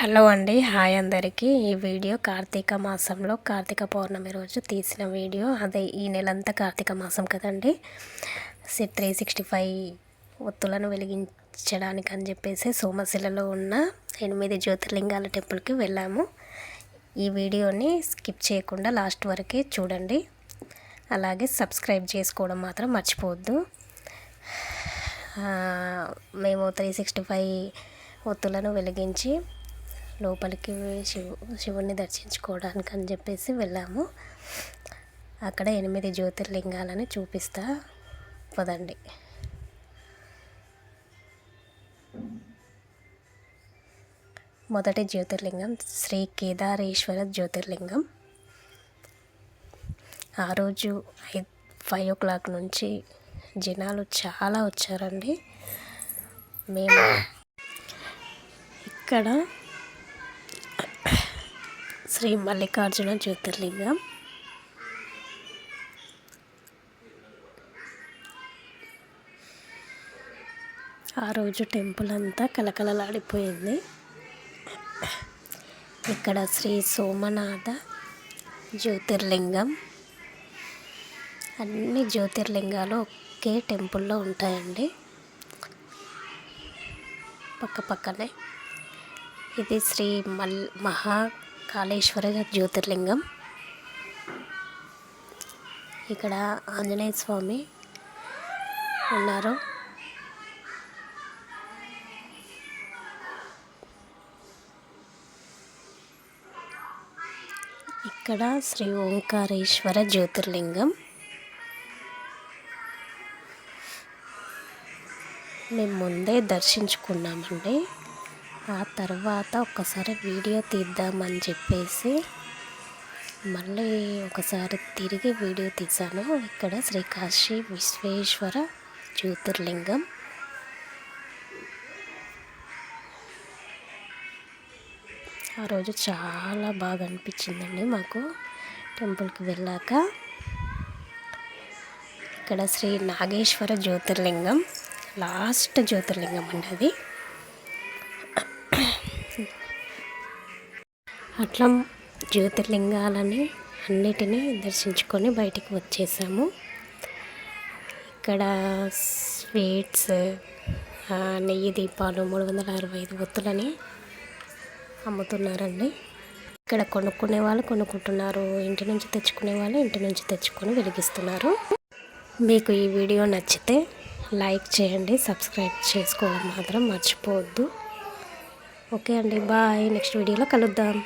Hello అండి hi అందరికీ. ఈ వీడియో కార్తీక మాసంలో కార్తీక పౌర్ణమి రోజు తీసిన వీడియో. అదే ఈ నెలంతా కార్తీక మాసం కదండి. త్రీ సిక్స్టీ ఫైవ్ ఒత్తులను వెలిగించడానికి అని చెప్పేసి సోమశిలలో ఉన్న ఎనిమిది జ్యోతిర్లింగాల టెంపుల్కి వెళ్ళాము. ఈ వీడియోని స్కిప్ చేయకుండా లాస్ట్ వరకే చూడండి. అలాగే సబ్స్క్రైబ్ చేసుకోవడం మాత్రం మర్చిపోవద్దు. మేము త్రీ సిక్స్టీ ఫైవ్ ఒత్తులను వెలిగించి లోపలికి శివు శివుణ్ణి దర్శించుకోవడానికి అని చెప్పేసి వెళ్ళాము. అక్కడ ఎనిమిది జ్యోతిర్లింగాలని చూపిస్తా పదండి. మొదటి జ్యోతిర్లింగం శ్రీ కేదారేశ్వర జ్యోతిర్లింగం. ఆ రోజు ఐ ఫైవ్ ఓ క్లాక్ నుంచి జనాలు చాలా వచ్చారండి. మేము ఇక్కడ శ్రీ మల్లికార్జున జ్యోతిర్లింగం. ఆ రోజు టెంపుల్ అంతా కలకలలాడిపోయింది ఇక్కడ శ్రీ సోమనాథ జ్యోతిర్లింగం. అన్ని జ్యోతిర్లింగాలు ఒకే టెంపుల్లో ఉంటాయండి. పక్క పక్కనే. ఇది శ్రీ మల్ మహా కాళేశ్వర జ్యోతిర్లింగం. ఇక్కడ ఆంజనేయ స్వామి ఉన్నారు. ఇక్కడ శ్రీ ఓంకారేశ్వర జ్యోతిర్లింగం. మేము ముందే దర్శించుకున్నామండి. ఆ తర్వాత ఒక్కసారి వీడియో తీద్దామని చెప్పేసి మళ్ళీ ఒకసారి తిరిగి వీడియో తీశాను ఇక్కడ శ్రీకాశి విశ్వేశ్వర జ్యోతిర్లింగం. ఆ రోజు చాలా బాగా అనిపించిందండి మాకు టెంపుల్కి వెళ్ళాక. ఇక్కడ శ్రీ నాగేశ్వర జ్యోతిర్లింగం లాస్ట్ జ్యోతిర్లింగం అండి అది. అట్లా జ్యోతిర్లింగాలని అన్నిటినీ దర్శించుకొని బయటికి వచ్చేసాము. ఇక్కడ స్వీట్స్ నెయ్యి దీపాలు మూడు వందల అరవై ఐదు ఒత్తులని అమ్ముతున్నారండి. ఇక్కడ కొనుక్కునే వాళ్ళు కొనుక్కుంటున్నారు. ఇంటి నుంచి తెచ్చుకునే వాళ్ళు ఇంటి నుంచి తెచ్చుకొని వెలిగిస్తున్నారు. మీకు ఈ వీడియో నచ్చితే లైక్ చేయండి సబ్స్క్రైబ్ చేసుకోవడం మాత్రం మర్చిపోవద్దు. ఓకే అండి బాయ్. నెక్స్ట్ వీడియోలో కలుద్దాం.